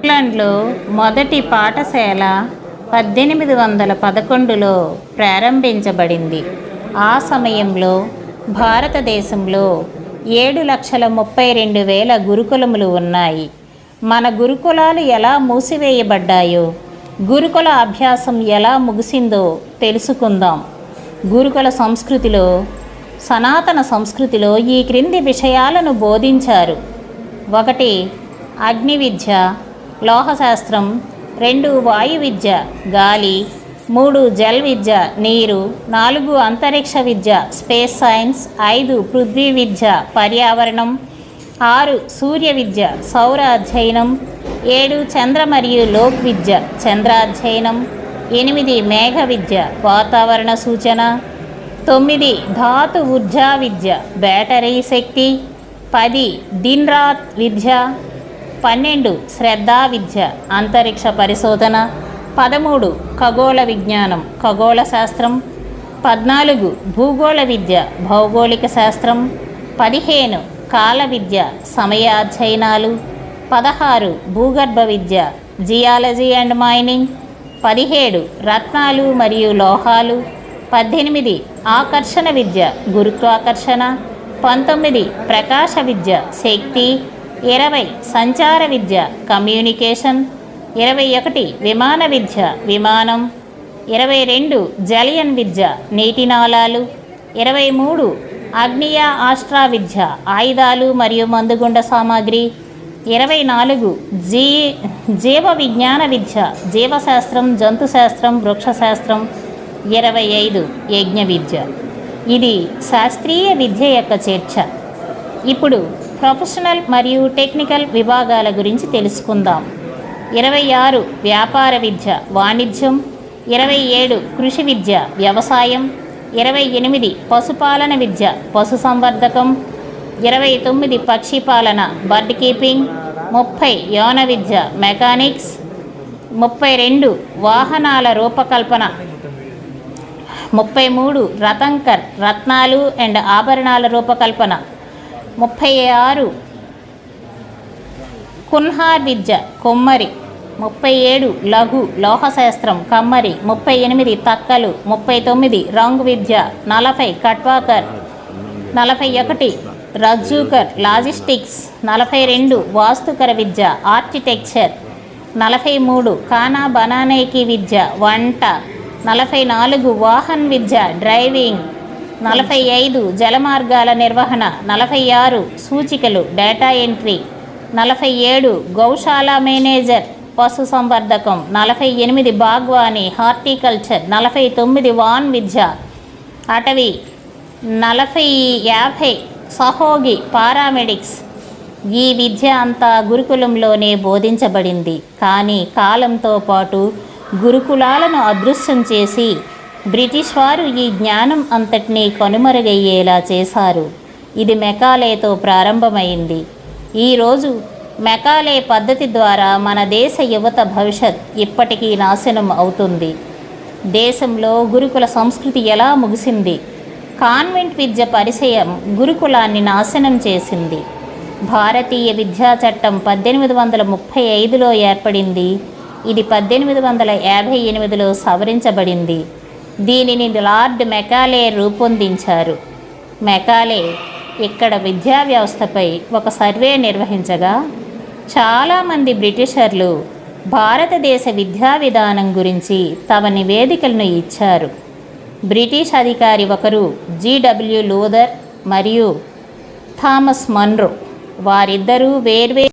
ఇంగ్లాండ్లో మొదటి పాఠశాల పద్దెనిమిది వందల పదకొండులో ప్రారంభించబడింది. ఆ సమయంలో భారతదేశంలో ఏడు లక్షల ముప్పై రెండు వేల గురుకులములు ఉన్నాయి. మన గురుకులాలు ఎలా మూసివేయబడ్డాయో గురుకుల అభ్యాసం ఎలా ముగిసిందో తెలుసుకుందాం. గురుకుల సంస్కృతిలో సనాతన సంస్కృతిలో ఈ క్రింది విషయాలను బోధించారు. ఒకటి అగ్ని విద్య లోహశాస్త్రం రెండు వాయు విద్య గాలి మూడు జల్ విద్య నీరు నాలుగు అంతరిక్ష విద్య స్పేస్ సైన్స్ ఐదు పృథ్వీ విద్య పర్యావరణం ఆరు సూర్య విద్య సౌర అధ్యయనం ఏడు చంద్ర మరియు లోక్ విద్య చంద్రాధ్యయనం ఎనిమిది మేఘ విద్య వాతావరణ సూచన తొమ్మిది ధాతు ఊర్జా విద్య బ్యాటరీ శక్తి పది దిన్రాత్ విద్య పన్నెండు శ్రద్ధా విద్య అంతరిక్ష పరిశోధన పదమూడు ఖగోళ విజ్ఞానం ఖగోళ శాస్త్రం పద్నాలుగు భూగోళ విద్య భౌగోళిక శాస్త్రం పదిహేను కాల విద్య సమయాధ్యయనాలు పదహారు భూగర్భ విద్య జియాలజీ అండ్ మైనింగ్ పదిహేడు రత్నాలు మరియు లోహాలు పద్దెనిమిది ఆకర్షణ విద్య గురుత్వాకర్షణ పంతొమ్మిది ప్రకాశ విద్య శక్తి ఇరవై సంచార విద్య కమ్యూనికేషన్. ఇరవై ఒకటి విమాన విద్య విమానం. ఇరవై రెండు జలియన్ విద్య నీటి నాళాలు. ఇరవై మూడు అగ్నియ ఆస్ట్రా విద్య ఆయుధాలు మరియు మందుగుండ సామాగ్రి. ఇరవై నాలుగు జీ జీవ విజ్ఞాన విద్య జీవశాస్త్రం జంతుశాస్త్రం వృక్షశాస్త్రం ఇరవై ఐదు యజ్ఞ విద్య. ఇది శాస్త్రీయ విద్య యొక్క చర్చ. ఇప్పుడు ప్రొఫెషనల్ మరియు టెక్నికల్ విభాగాల గురించి తెలుసుకుందాం. ఇరవై ఆరు వ్యాపార విద్య వాణిజ్యం. ఇరవై ఏడు కృషి విద్య వ్యవసాయం. ఇరవై ఎనిమిది పశుపాలన విద్య పశు సంవర్ధకం. ఇరవై తొమ్మిది పక్షిపాలన బర్డ్ కీపింగ్. ముప్పై యోన విద్య మెకానిక్స్. ముప్పై రెండు వాహనాల రూపకల్పన. ముప్పై మూడు రతంకర్ రత్నాలు అండ్ ఆభరణాల రూపకల్పన. ముప్పై ఆరు కున్హార్ విద్య కొమ్మరి ముప్పై ఏడు లఘు లోహశాస్త్రం కమ్మరి ముప్పై ఎనిమిది తక్కలు ముప్పై తొమ్మిది రంగు విద్య నలభై కట్వాకర్ నలభై ఒకటి రజ్జూకర్ లాజిస్టిక్స్ నలభై రెండు వాస్తుకర విద్య ఆర్కిటెక్చర్ నలభై మూడు కానా బనానేకి విద్య వంట నలభై నాలుగు వాహన్ విద్య డ్రైవింగ్ నలభై ఐదు జలమార్గాల నిర్వహణ నలభై ఆరు సూచికలు డేటా ఎంట్రీ నలభై ఏడు గౌశాల మేనేజర్ పశు సంవర్ధకం నలభై ఎనిమిది బాగ్వాని హార్టికల్చర్ నలభై తొమ్మిది వాన్ విద్య. అటవీ నలభై యాభై సహోగి పారామెడిక్స్. ఈ విద్య అంతా గురుకులంలోనే బోధించబడింది. కానీ కాలంతో పాటు గురుకులాలను అదృశ్యం చేసి బ్రిటిష్ వారు ఈ జ్ఞానం అంతటినీ కనుమరుగయ్యేలా చేశారు. ఇది మెకాలేతో ప్రారంభమైంది. ఈరోజు మెకాలే పద్ధతి ద్వారా మన దేశ యువత భవిష్యత్ ఇప్పటికీ నాశనం అవుతుంది. దేశంలో గురుకుల సంస్కృతి ఎలా ముగిసింది? కాన్వెంట్ విద్య పరిచయం గురుకులాన్ని నాశనం చేసింది. భారతీయ విద్యా చట్టం పద్దెనిమిది వందల ముప్పై ఐదులో ఏర్పడింది. ఇది పద్దెనిమిది వందల యాభై ఎనిమిదిలో సవరించబడింది. దీనిని లార్డ్ మెకాలే రూపొందించారు. మెకాలే ఇక్కడ విద్యా వ్యవస్థపై ఒక సర్వే నిర్వహించగా చాలామంది బ్రిటిషర్లు భారతదేశ విద్యా విధానం గురించి తమ నివేదికలను ఇచ్చారు. బ్రిటిష్ అధికారి ఒకరు జీడబ్ల్యూ లూథర్ మరియు థామస్ మన్రో వారిద్దరూ వేర్వేరు